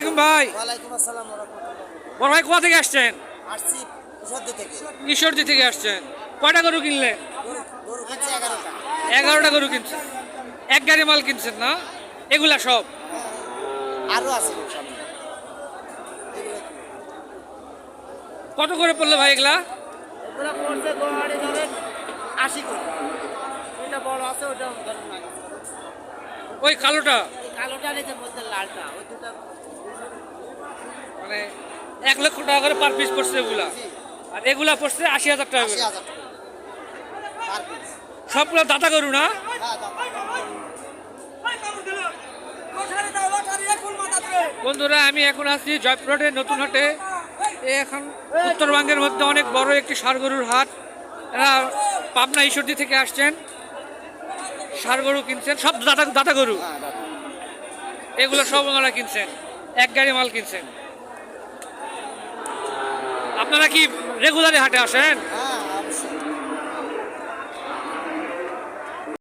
আলাইকুম ভাই। ওয়ালাইকুম আসসালাম রহমতুল্লাহ বড় ভাই কোথা থেকে আসছেন? আসছি সদ্য থেকে। ঈশ্বরদী থেকে আসছেন। কয়টা গরু কিনলে গরু গরু কিনছে এগারোটা। গরু কিনছেন। এক গাড়ি মাল কিনছেন না? এগুলা সব? আছে কি? কত করে পড়ল ভাই এগুলা? আশি করে। ওইটা বড় আছে ওটা ওই কালোটা? লালটা ওই দুটা এক লক্ষ টাকা করে পার পিস পড়ছে এগুলা। আর এগুলা পড়ছে আশি হাজার টাকা করে। সবগুলো দাতা গরু না? হ্যাঁ বন্ধুরা আমি এখন আছি জয়পুরহাটের নতুন হাটে। এ এখন উত্তরবঙ্গের মধ্যে অনেক বড় একটি গরুর হাট। এরা পাবনা ঈশ্বরদী থেকে আসছেন। গরু কিনছেন। সব দাতা দাতা গরু। হ্যাঁ এগুলো সব ওনারা কিনছেন। এক গাড়ি মাল কিনছেন। আপনারা কি রেগুলারে হাটে আসেন?